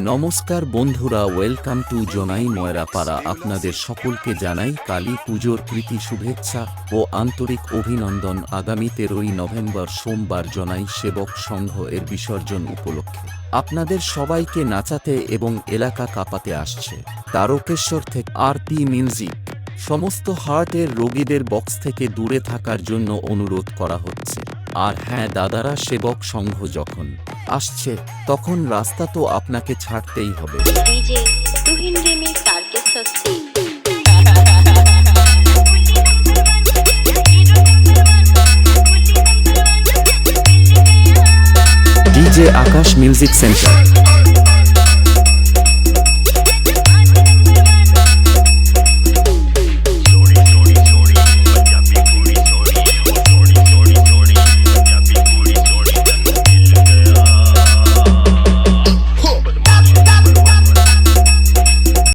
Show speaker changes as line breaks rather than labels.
নমস্কার বন্ধুরা welcome to জনাই ময়রাপাড়া। আপনাদের সকলকে জানাই কালী পুজোর প্রীতি শুভেচ্ছা ও আন্তরিক অভিনন্দন। আগামী তেরোই নভেম্বর সোমবার জনাই সেবক সংঘ এর বিসর্জন উপলক্ষে আপনাদের সবাইকে নাচাতে এবং এলাকা কাঁপাতে আসছে। তারকেশ্বর থেকে আর পি মিউজিক। সমস্ত হার্টের রোগীদের বক্স থেকে দূরে থাকার জন্য অনুরোধ করা হচ্ছে। আর হ্যাঁ দাদারা সেবক সংঘ যখন আসছে তখন রাস্তা তো আপনাকে ছাড়তেই হবে।
DJ
Akash music centre.